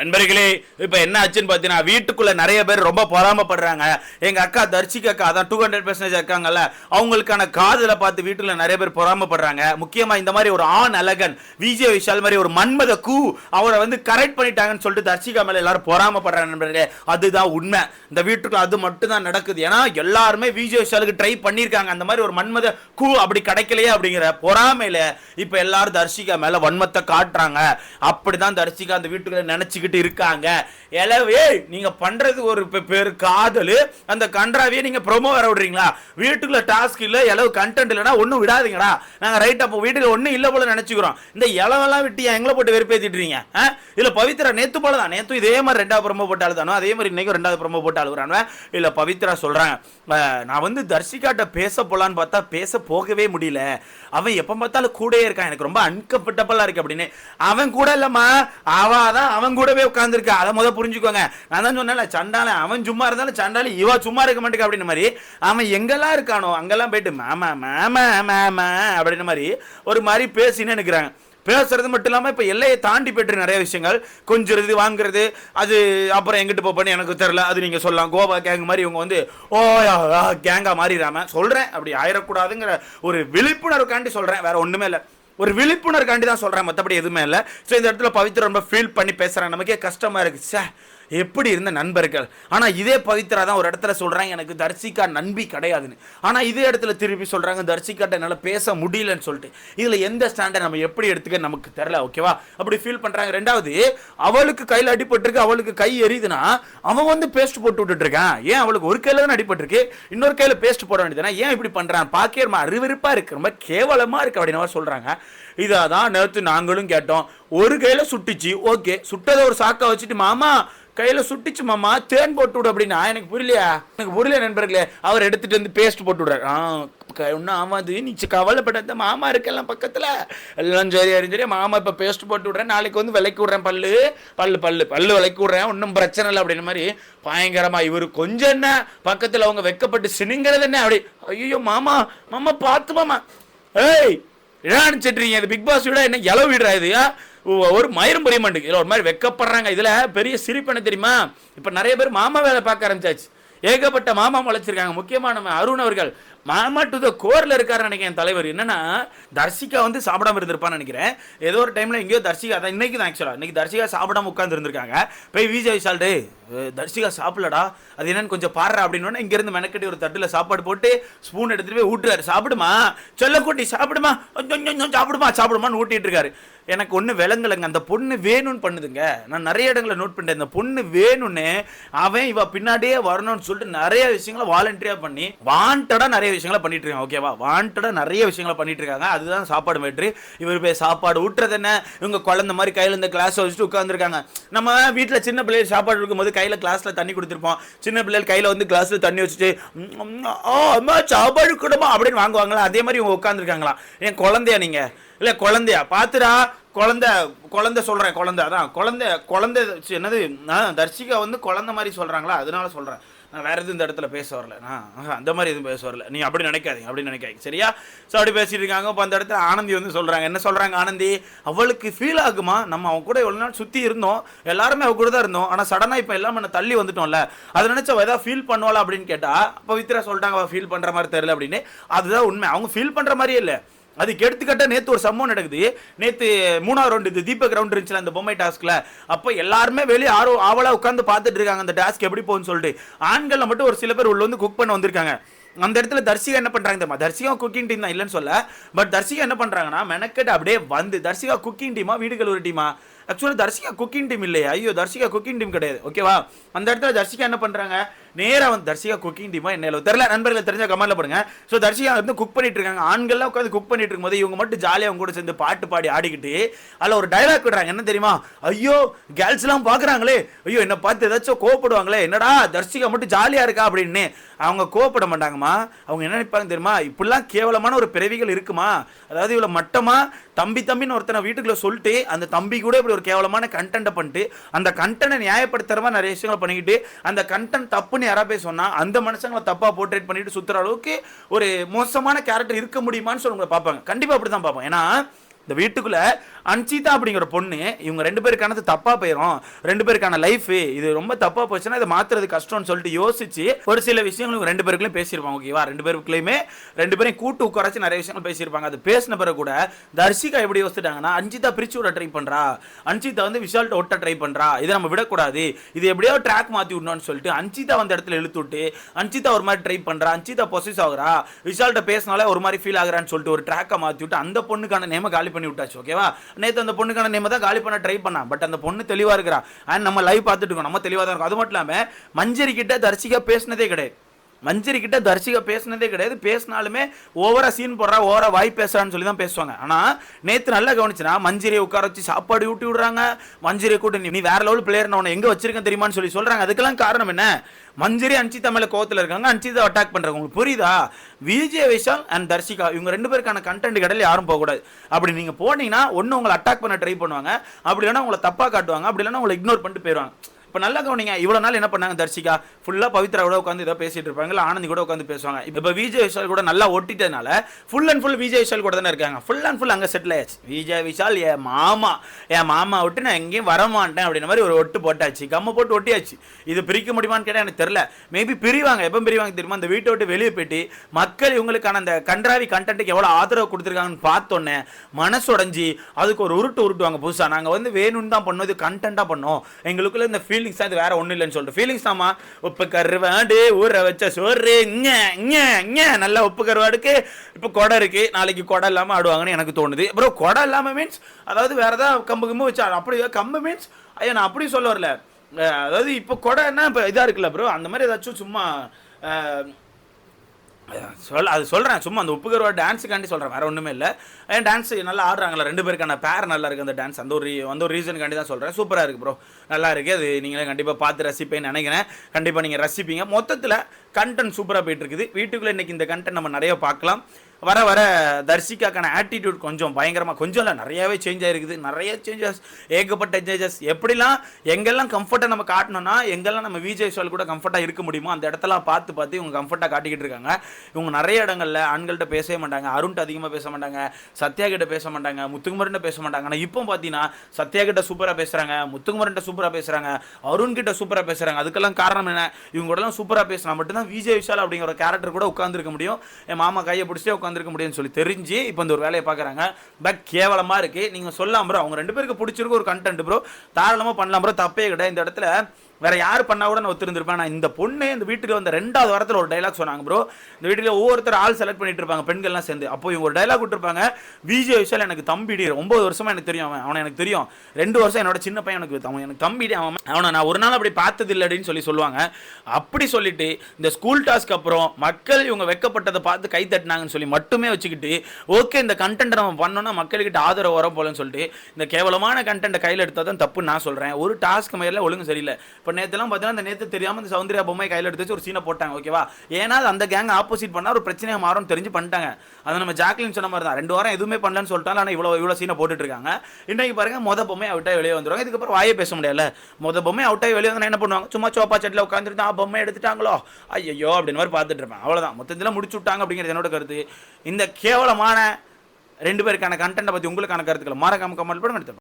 நண்பர்களே இப்போ என்ன ஆச்சுன்னு பார்த்தீங்கன்னா வீட்டுக்குள்ள நிறைய பேர் ரொம்ப பொறாமப்படுறாங்க. எங்கள் அக்கா தர்ஷிகா அக்கா அதான் டூ ஹண்ட்ரட் பர்சன்டேஜ் இருக்காங்கல்ல அவங்களுக்கான காதலை பார்த்து வீட்டுல நிறைய பேர் பொறாமப்படுறாங்க. முக்கியமாக இந்த மாதிரி ஒரு ஆண் அழகன் விஜய் விஷால் மாதிரி ஒரு மன்மத கூ அவரை வந்து கரெக்ட் பண்ணிட்டாங்கன்னு சொல்லிட்டு தர்ஷிகா மேலே எல்லாரும் பொறாமப்படுறாங்க நண்பர்களே. அதுதான் உண்மை. இந்த வீட்டுக்குள்ள அது மட்டும் தான் நடக்குது. ஏன்னா எல்லாருமே விஜய் விஷாலுக்கு ட்ரை பண்ணியிருக்காங்க. அந்த மாதிரி ஒரு மன்மத கூ அப்படி கிடைக்கலையே அப்படிங்கிற பொறாமையில் இப்போ எல்லாரும் தர்ஷிகா மேலே வன்மத்தை காட்டுறாங்க. அப்படி தான் தர்ஷிகா அந்த வீட்டுக்குள்ளே நினச்சிக்கிட்டு இருக்காங்க. எலவே நீங்க பண்றது ஒரு பேர் காதல். அந்த கன்றாவியை நீங்க ப்ரோமோ வர விடுறீங்களா? வீட்டுக்குள்ள டாஸ்க் இல்ல எலவு கண்டென்ட் இல்லனா ஒன்றும் விடாதீங்கடா. நாங்க ரைட் அப்போ வீட்டுல ஒன்றும் இல்ல போல நினைச்சுக்கிறோம். இந்த இலவெல்லாம் விட்டு ஏன் எங்களை போட்டு வெறுப்பேத்திட்டுறீங்க ஆ? இல்ல பவித்ரா நேத்து போல தான். நேத்து இதே மாதிரி ரெண்டாவது ப்ரோமோ போட்டு அழுதானோ? அதே மாதிரி இன்னைக்கு ரெண்டாவது ப்ரொமோ போட்டு அழுகுறானு இல்ல பவித்ரா சொல்றாங்க நான் வந்து தர்ஷிகாட்ட பேச போலான்னு பார்த்தா பேச போகவே முடியல. அவன் எப்ப பார்த்தாலும் கூடயே இருக்கான். எனக்கு ரொம்ப அன்கம்ஃபர்டபுளா இருக்கு அப்படின்னு. அவன் கூட இல்லம்மா. அவன் தான் அவன் கூட போய் உட்காந்துருக்கா அதை முதல் புரிஞ்சுக்கோங்க. நான் தான் சொன்னேன்ல சண்டால அவன் சும்மா இருந்தாலும் சண்டாளி இவா சும்மா இருக்க மாட்டேங்க அப்படின்னு மாதிரி. அவன் எங்கெல்லாம் இருக்கானோ அங்கெல்லாம் போயிட்டு மாமா மாமா மாமா அப்படின்னு மாதிரி ஒரு மாதிரி பேசின்னு நினைக்கிறாங்க பேசுறது மட்டும் இல்லாமல் இப்போ எல்லையை தாண்டி போய்ட்டு நிறைய விஷயங்கள். கொஞ்சிறது வாங்குறது அது அப்புறம் எங்கிட்டு போப்பேன்னு எனக்கு தெரில அது நீங்கள் சொல்லலாம். கோவா கேங் மாதிரி இவங்க வந்து ஓ கேங்காக மாறிடாம. சொல்கிறேன் அப்படி ஆயிடக்கூடாதுங்கிற ஒரு விழிப்புணர்வுக்காண்டி சொல்கிறேன் வேறு ஒன்றுமே இல்லை. ஒரு விழிப்புணர்காண்டி தான் சொல்கிறேன் மற்றபடி எதுவுமே இல்லை. ஸோ இந்த இடத்துல பவித்ரா ரொம்ப ஃபீல் பண்ணி பேசுகிறாங்க நமக்கே கஷ்டமாக இருக்குது சே எப்படி இருந்த நண்பர்கள்? ஆனால் இதே பவித்ரா தான் ஒரு இடத்துல சொல்கிறாங்க எனக்கு தர்சிகா நண்பி கிடையாதுன்னு. ஆனால் இதே இடத்துல திருப்பி சொல்கிறாங்க தர்சிகாட்ட என்னால் பேச முடியலன்னு சொல்லிட்டு. இதில் எந்த ஸ்டாண்டை நம்ம எப்படி எடுத்துக்க நமக்கு தெரில ஓகேவா அப்படி ஃபீல் பண்ணுறாங்க ரெண்டாவது அவளுக்கு கையில் அடிபட்டிருக்கு அவளுக்கு கை எரியுதுன்னா அவன் வந்து பேஸ்ட் போட்டு விட்டுட்டு இருக்கான். ஏன் அவளுக்கு ஒரு கையில் தான் அடிபட்டிருக்கு? இன்னொரு கையில் பேஸ்ட் போட வேண்டியதுனா ஏன் இப்படி பண்ணுறான் பார்க்கவே ரொம்ப அருவருப்பாக இருக்கு. ரொம்ப கேவலமாக இருக்கு அப்படின்னு சொல்கிறாங்க இதை தான் நேற்று நாங்களும் கேட்டோம். ஒரு கையில் சுட்டுச்சு ஓகே சுட்டதை ஒரு சாக்கா வச்சுட்டு மாமா கையில் சுட்டுச்சு மாமா. தேன் போட்டு விடு அப்படின்னா. எனக்கு புரியலையா? எனக்கு புரியல நண்பர்களே. அவர் எடுத்துகிட்டு வந்து பேஸ்ட் போட்டு விடுறாரு. ஆ க- ஒன்றும் ஆமாது நீ கவலைப்படாத. மாமா இருக்கெல்லாம் பக்கத்தில். எல்லாம் சரி அறிஞ்சரி மாமா இப்போ பேஸ்ட் போட்டு விடுறேன். நாளைக்கு வந்து விலைக்கு விடுறேன் பல்லு. பல்லு பல்லு பல்லு விலைக்கு விடுறேன். ஒன்றும் பிரச்சனை இல்லை அப்படின்னு மாதிரி பயங்கரமா இவர் கொஞ்சம் என்ன பக்கத்தில் அவங்க வெக்கப்பட்டு சினுங்கிறது என்ன அப்படி? ஐயோ மாமா மாமா பார்த்து மாமா. ஏய் என்ன நினைச்சிட்றீங்க இது பிக் பாஸ் விட என்ன இளவு விடுறா இது? ஒரு மயிரும் புரிய மாட்டேங்குது ஒரு மாதிரி வெக்கப்படுறாங்க. இதில் பெரிய சிரிப்பு என்ன தெரியுமா? இப்போ நிறைய பேர் மாமா வேலை பார்க்க ஆரம்பிச்சாச்சு. ஏகப்பட்ட மாமா முளைச்சிருக்காங்க. முக்கியமான நம்ம அருண் அவர்கள். மாமா டு த கோரில் இருக்காரு நினைக்கிறேன் என் தலைவர். என்னன்னா தர்ஷிகா வந்து சாப்பிடாம இருந்திருப்பான்னு நினைக்கிறேன். ஏதோ ஒரு டைம்ல எங்கேயோ தர்ஷிகா தான் இன்னைக்கு தான் ஆக்சுவலா இன்னைக்கு தர்ஷிகா சாப்பிடாம உட்கார்ந்து இருந்திருக்காங்க. போய் விஜய் விஷால் டே தர்ஷிகா சாப்பிடலடா. அது என்னன்னு கொஞ்சம் பாடுறா அப்படின்னு இங்கேருந்து மெனக்கட்டி ஒரு தட்டுல சாப்பாடு போட்டு ஸ்பூன் எடுத்துட்டு போய் ஊட்டுறாரு. சாப்பிடுமா? செல்லக்குட்டி சாப்பிடுமா? கொஞ்சம் கொஞ்சம் சாப்பிடுமா? சாப்பிடுமான்னு ஊட்டிட்டு இருக்காரு. எனக்கு ஒன்று விளங்கலைங்க. அந்த பொண்ணு வேணும்னு பண்ணுதுங்க. நான் நிறைய இடங்களை நோட் பண்ணிட்டேன். இந்த பொண்ணு வேணும்னு அவன் இவ பின்னாடியே வரணும்னு சொல்லிட்டு நிறைய விஷயங்களை வாலண்டியாக பண்ணி வாண்டடா நிறைய விஷயங்களை பண்ணிட்டு இருக்காங்க ஓகேவா வாண்டடாக நிறைய விஷயங்களை பண்ணிட்டு இருக்காங்க. அதுதான் சாப்பாடு மேட்ரு இவர் போய் சாப்பாடு ஊட்டுறது என்ன? இவங்க குழந்த மாதிரி கையில் இந்த கிளாஸ் வச்சுட்டு உட்காந்துருக்காங்க நம்ம வீட்டில் சின்ன பிள்ளைகள் சாப்பாடு இருக்கும்போது கையில் கிளாஸில் தண்ணி கொடுத்துருப்போம். சின்ன பிள்ளைகள் கையில் வந்து கிளாஸில் தண்ணி வச்சுட்டு அம்மா சாப்பாடு கூடமா? அப்படின்னு வாங்குவாங்களா? அதே மாதிரி இவங்க உட்காந்துருக்காங்களா என் குழந்தையா நீங்கள் இல்லை குழந்தையா? பார்த்துடா குழந்தை குழந்தை சொல்கிறேன் குழந்தை அதான் குழந்தை குழந்தை என்னது நான் தர்ஷிகா வந்து குழந்தை மாதிரி சொல்கிறாங்களா அதனால சொல்கிறேன் நான் வேறு எதுவும் இந்த இடத்துல பேச வரல. நான் அந்த மாதிரி எதுவும் பேச வரல. நீ அப்படி நினைக்காதீங்க அப்படி நினைக்காதீங்க. சரியா? ஸோ அப்படி பேசிட்டு இருக்காங்க. இப்போ அந்த இடத்துல ஆனந்தி வந்து சொல்கிறாங்க என்ன சொல்கிறாங்க ஆனந்தி? அவளுக்கு ஃபீல் ஆகுமா? நம்ம அவன் கூட எவ்வளோ நாள் சுற்றி இருந்தோம். எல்லாருமே அவ கூட தான் இருந்தோம். ஆனால் சடனாக இப்போ எல்லாம் நம்ம தள்ளி வந்துட்டோம்ல. அதை நினைச்சா அவள் ஏதாவது ஃபீல் பண்ணுவாளா அப்படின்னு கேட்டா பவித்ரா சொல்லிட்டாங்க அவள் ஃபீல் பண்ணுற மாதிரி தெரியல அப்படின்னு. அதுதான் உண்மை. அவங்க ஃபீல் பண்ணுற மாதிரியே இல்லை. அதுக்கு எடுத்துக்கிட்ட நேத்து ஒரு சம்பவம் நடக்குது. நேத்து மூணாவது ரவுண்டு இது தீபக் ரவுண்ட் இருந்துச்சுல அந்த பொம்மை டாஸ்க்ல அப்போ எல்லாருமே வெளியே ஆரோ ஆவலா உட்காந்து பார்த்துட்டு இருக்காங்க அந்த டாஸ்க் எப்படி போகும்னு சொல்லிட்டு. ஆண்களில் மட்டும் ஒரு சில பேர் உள்ள வந்து குக் பண்ண வந்திருக்காங்க. அந்த இடத்துல தர்சிகா என்ன பண்றாங்க தெரியுமா? தர்சிகா குக்கிங் டீம் தான் இல்லைன்னு சொல்ல பட் தர்ஷிகா என்ன பண்றாங்கன்னா மெனக்கெட்டு அப்படியே வந்து தர்ஷிகா குக்கிங் டீமா வீடுகள் ஒரு டீமா ஆக்சுவலாக தர்சிகா குக்கிங் டீம் இல்லையா. ஐயோ தர்ஷிகா குக்கிங் டீம் கிடையாது. ஓகேவா அந்த இடத்துல தர்சிகா என்ன பண்றாங்க? நேராக வந்து தர்ஷிகா குக்கிங் டீமா என்ன தெரியல நண்பர்கள் தெரிஞ்ச கமெண்ட்ல போடுங்க. ஸோ தர்ஷிகா வந்து குக் பண்ணிட்டு இருக்காங்க. ஆண்கள்லாம் உட்காந்து குக் பண்ணிட்டு இருக்கும்போது இவங்க மட்டும் ஜாலியாக அவங்க கூட சேர்ந்து பாட்டு பாடி ஆடிக்கிட்டு அதில் ஒரு டைலாக் விடுறாங்க. என்ன தெரியுமா? ஐயோ கேர்ள்ஸ்லாம் பார்க்குறாங்களே ஐயோ என்ன பார்த்து ஏதாச்சும் கோவப்படுவாங்களே. என்னடா தர்ஷிகா மட்டும் ஜாலியாக இருக்கா அப்படின்னு. அவங்க கோவப்பட மாட்டாங்கம்மா. அவங்க என்ன நினைப்பாங்க தெரியுமா? இப்படிலாம் கேவலமான ஒரு பிறவிகள் இருக்குமா? அதாவது இவ்வளோ மட்டமாக தம்பி தம்பின்னு ஒருத்தனை வீட்டுக்குள்ள சொல்லிட்டு அந்த தம்பி கூட இப்படி ஒரு கேவலமான கண்டென்ட்டை பண்ணிட்டு அந்த கண்டென்ட்டை நியாயப்படுத்துகிற மாதிரி நிறைய விஷயங்களை பண்ணிக்கிட்டு அந்த கண்டென்ட் தப்புன்னு யாராவது போய் சொன்னா அந்த மனுஷங்களை தப்பா போர்ட்ரேட் பண்ணிட்டு சுற்றுற அளவுக்கு ஒரு மோசமான கேரக்டர் இருக்க முடியுமான்னு சொல்லி உங்களை பார்ப்பாங்க. கண்டிப்பா அப்படிதான் பார்ப்போம். ஏன்னா இந்த வீட்டுக்குள்ள அன்சிதா அப்படிங்கிற பொண்ணு இவங்க ரெண்டு பேருக்கானது தப்பாக போயிடும் ரெண்டு பேருக்கான லைஃப் இது ரொம்ப தப்பாக போச்சுன்னா இதை மாத்துறது கஷ்டம்னு சொல்லிட்டு யோசிச்சு ஒரு சில விஷயங்கள் இவங்க ரெண்டு பேருக்குள்ளயும் பேசியிருப்பாங்க. ஓகேவா ரெண்டு பேருக்குள்ளையுமே ரெண்டு பேரும் கூட்டு உட்காரச்சு நிறைய விஷயங்கள் பேசியிருப்பாங்க. அது பேசின பிறகு கூட தர்ஷிகா எப்படி யோசிச்சிட்டாங்கன்னா அஞ்சிதா பிரிச்சு விட ட்ரை பண்றா. அஞ்சிதா வந்து விஷால்ட்ட ஒட்ட ட்ரை பண்ணுறா இதை நம்ம விடக்கூடாது. இது எப்படியோ ட்ராக் மாற்றி விடணும்னு சொல்லிட்டு அஞ்சிதா வந்த இடத்துல இழுத்து விட்டு அஞ்சிதா ஒரு மாதிரி ட்ரை பண்றா. அஞ்சிதா பொசிஸ் ஆகுறா. விஷால்ட்ட பேசினாலே ஒரு மாதிரி ஃபீல் ஆகுறான்னு சொல்லிட்டு ஒரு ட்ராக்கை மாற்றி விட்டு அந்த பொண்ணுக்கான நேம காலி பண்ணி விட்டாச்சு ஓகேவா நேத்து அந்த பொண்ணுக்கான நேம் தான் காலி பண்ண ட்ரை பண்ணா. பட் அந்த பொண்ணு தெளிவா இருக்கிறா. அண்ட் நம்ம லைவ் பார்த்துட்டு இருக்கோம். நம்ம தெளிவா தான் இருக்கும். அது மட்டும் இல்லாம மஞ்சரி கிட்ட தர்ஷிகா பேசினதே கிடையாது. மஞ்சரி கிட்ட தர்ஷிகா பேசினதே கிடையாது. பேசினாலுமே ஓவரா சீன் போடுறா ஓவரா வாய் பேசுறான்னு சொல்லி தான் பேசுவாங்க. ஆனா நேத்து நல்லா கவனிச்சுனா மஞ்சரியை உட்கார வச்சு சாப்பாடு ஊட்டி விடுறாங்க. மஞ்சரியை கூட்டு நீ- வேற லெவல் பிளேயர் நான் உன்னை எங்க வச்சிருக்கேன் தெரியுமான்னு சொல்லி சொல்றாங்க. அதுக்கெல்லாம் காரணம் என்ன? மஞ்சரி அன்சிதா மேல கோவத்தில் இருக்காங்க. அன்சிதா அட்டாக் பண்றாங்க உங்களுக்கு புரியுதா? விஜய் விஷால் அண்ட் தர்ஷிகா இவங்க ரெண்டு பேருக்கான கண்டென்ட் கடையில் யாரும் போகக்கூடாது. அப்படி நீங்க போனீங்கன்னா ஒன்று உங்களை அட்டாக் பண்ண ட்ரை பண்ணுவாங்க. அப்படி இல்லைன்னா உங்களை தப்பா காட்டுவாங்க. அப்படி இல்லைன்னா உங்களை இக்னோர் பண்ணிட்டு போயிடுவாங்க இப்போ நல்லா கவனிங்க இவ்வளோ நாள் என்ன பண்ணாங்க தர்ஷிகா? ஃபுல்லாக பவித்ரா கூட உட்காந்து ஏதோ பேசிட்டு இருப்பாங்க ஆனந்தி கூட உட்காந்து பேசுவாங்க. இப்போ விஜய் விஷால் கூட நல்லா ஒட்டிட்டதுனால full and full Vijay Vishal கூட தானே இருக்காங்க. ஃபுல் அண்ட் ஃபுல் அங்கே செட்டில் ஆயாச்சு. விஜய் விஷால் என் மாமா என் மாமா விட்டு நான் எங்கேயும் வரமாட்டேன் அப்படின்ற மாதிரி ஒரு ஒட்டு போட்டாச்சு. கம்ம போட்டு ஒட்டியாச்சு. இது பிரிக்க முடியுமான்னு கேட்டால் எனக்கு தெரியல. மேபி பிரிவாங்க எப்போ பிரிவாங்க தெரியுமா? அந்த வீட்டை விட்டு வெளியே போயிட்டு மக்கள் இவங்களுக்கான அந்த கன்றாவி கண்டென்ட்டுக்கு எவ்வளோ ஆதரவு கொடுத்துருக்காங்கன்னு பார்த்தோன்னே மனசு உடைஞ்சி அதுக்கு ஒரு உருட்டு உருட்டுவாங்க புதுசாக நாங்கள் வந்து வேணும்னு தான் பண்ணோம் இது கண்டென்ட்டாக பண்ணோம். எங்களுக்குள்ள இந்த ஃபீலிங்ஸ் தான் இது வேற ஒன்றும் இல்லைன்னு சொல்லிட்டு ஃபீலிங்ஸ் தாமா உப்பு கருவாடு ஊற வச்ச சோறு இங்க இங்க இங்க நல்லா உப்பு கருவாடுக்கு இப்போ கொடை இருக்கு. நாளைக்கு கொடை இல்லாமல் ஆடுவாங்கன்னு எனக்கு தோணுது. அப்புறம் கொடை இல்லாமல் மீன்ஸ் அதாவது வேற ஏதாவது கம்பு கம்பு வச்சா அப்படி கம்பு மீன்ஸ் ஐயா நான் அப்படி சொல்ல வரல. அதாவது இப்போ கொடைன்னா இப்போ இதாக இருக்குல்ல ப்ரோ அந்த மாதிரி ஏதாச்சும் சும்மா சொல் அது சொல்கிறேன் சும்மா அந்த உப்பு டான்ஸுக்காண்டி சொல்கிறேன் வேறு ஒன்றுமே இல்லை. ஏன் டான்ஸ் நல்லா ஆடுறாங்களா ரெண்டு பேருக்கான பேர் நல்லா இருக்குது அந்த டான்ஸ் அந்த ஒரு ரீ- அந்த ஒரு ரீசனுக்காண்டி தான் சொல்கிறேன் சூப்பராக இருக்குது ப்ரோ நல்லா இருக்குது அது நீங்களே கண்டிப்பாக பார்த்து ரசிப்பேன்னு நினைக்கிறேன். கண்டிப்பாக நீங்கள் ரசிப்பீங்க. மொத்தத்தில் கண்டென்ட் சூப்பராக போயிட்டுருக்குது வீட்டுக்குள்ளே இன்றைக்கி இந்த கண்டென்ட் நம்ம நிறைய பார்க்கலாம். வர வர தர்ஷிகாக்கான ஆட்டிடியூட் கொஞ்சம் பயங்கரமாக கொஞ்சம் இல்லை நிறையாவே சேஞ்ச் ஆகிருக்குது நிறைய சேஞ்சஸ் ஏகப்பட்ட சேஞ்சஸ் எப்படிலாம் எங்கெல்லாம் கம்ஃபர்ட்டாக நம்ம காட்டணும்னா எங்கெல்லாம் நம்ம விஜய் விஷால் கூட கம்ஃபர்ட்டாக இருக்க முடியுமோ அந்த இடத்தெல்லாம் பார்த்து பார்த்து இவங்க கம்ஃபர்ட்டாக காட்டிக்கிட்டு இருக்காங்க. இவங்க நிறைய இடங்களில் ஆண்கள்கிட்ட பேசவே மாட்டாங்க அருண்கிட்ட அதிகமாக பேச மாட்டாங்க சத்யா கிட்ட பேச மாட்டாங்க முத்துக்குமரன்ட்ட பேச மாட்டாங்க. ஆனால் இப்போ பார்த்தீங்கன்னா சத்யா கிட்ட சூப்பராக பேசுகிறாங்க முத்துக்குமரன்ட்ட சூப்பராக பேசுகிறாங்க அருண் கிட்ட சூப்பராக பேசுகிறாங்க அதுக்கெல்லாம் காரணம் என்ன? இவங்க கூடலாம் சூப்பராக பேசினா மட்டும்தான் விஜய் விஷால் அப்படிங்கிற ஒரு கேரக்டர் கூட உட்காந்துருக்க முடியும். என் மாமா கையை பிடிச்சே உட்காந்துருக்க முடியும்னு சொல்லி தெரிஞ்சு இப்போ இந்த ஒரு வேலையை பார்க்குறாங்க. பட் கேவலமாக இருக்குது நீங்கள் சொல்லலாம் ப்ரோ அவங்க ரெண்டு பேருக்கு பிடிச்சிருக்க ஒரு கண்டென்ட் ப்ரோ தாராளமாக பண்ணலாம் ப்ரோ தப்பே கிடையாது. இந்த இடத்துல வேற யார் பண்ணா கூட நான் ஒத்துருந்துருப்பேன். நான் இந்த பொண்ணு இந்த வீட்டுக்கு வந்த ரெண்டாவது வாரத்தில் ஒரு டைலாக் சொன்னாங்க ப்ரோ இந்த வீட்டில் ஒவ்வொருத்தர் ஆள் செலக்ட் பண்ணிட்டு இருப்பாங்க பெண்கள்லாம் சேர்ந்து. அப்போ இவங்க ஒரு டைலாக் விட்டுருப்பாங்க விஜய் விஷால் எனக்கு தம்பிடி ஒன்பது வருஷமா எனக்கு தெரியும் அவன். அவனை எனக்கு தெரியும். ரெண்டு வருஷம் என்னோட சின்ன பையன் எனக்கு அவன் எனக்கு தம்பிடி அவன் அவனை நான் ஒரு நாள் அப்படி பார்த்தது இல்லைன்னு சொல்லி சொல்லுவாங்க. அப்படி சொல்லிட்டு இந்த ஸ்கூல் டாஸ்க்கு அப்புறம் மக்கள் இவங்க வெக்கப்பட்டதை பார்த்து கை தட்டினாங்கன்னு சொல்லி மட்டுமே வச்சுக்கிட்டு ஓகே இந்த கண்டென்ட் நம்ம பண்ணோம்னா மக்கள்கிட்ட ஆதரவு வர போலன்னு சொல்லிட்டு இந்த கேவலமான கண்டென்ட்டை கையில் எடுத்தால் தான் தப்புன்னு நான் சொல்கிறேன் ஒரு டாஸ்க் மேலே ஒழுங்கு சரியில்லை. இப்போ நேற்றுலாம் பார்த்தீங்கன்னா அந்த நேற்று தெரியாமல் அந்த சௌந்தர்யா பொம்மை கையில் எடுத்து வச்சு ஒரு சீனை போட்டாங்க ஓகேவா ஏன்னா அது அந்த கேங் ஆப்போசிட் பண்ணால் ஒரு பிரச்சனையாக மாறும்னு தெரிஞ்சு பண்ணிட்டாங்க. அதை நம்ம ஜாக்லின் சொன்ன மாதிரி தான் ரெண்டு வாரம் எதுவுமே பண்ணலன்னு சொல்லிட்டாலும் ஆனால் இவ்வளோ இவ்வளோ சீனை போட்டுட்டு இருக்காங்க. இன்னைக்கு பாருங்கள் மொத பொம்மை அவுட்டாக வெளியே வந்துருவாங்க. இதுக்கப்புறம் வாயே பேச முடியல மொத பொம்மை அவுட்டாக வெளியே வந்து என்ன பண்ணுவாங்க? சும்மா சோப்பா செட்டில் உட்காந்துட்டு ஆ பொம்மை எடுத்துட்டாங்களோ? ஐயோ அப்படின்னு மாதிரி பார்த்துட்டு இருப்பேன் அவ்வளோதான் மொத்தத்தில் முடிச்சு விட்டாங்க அப்படிங்கிறது என்னோட கருத்து. இந்த கேவலமான ரெண்டு பேருக்கான கண்டென்ட்டை பற்றி உங்களுக்கான கருத்துக்களை மறக்காம கமெண்ட் பண்ணுங்க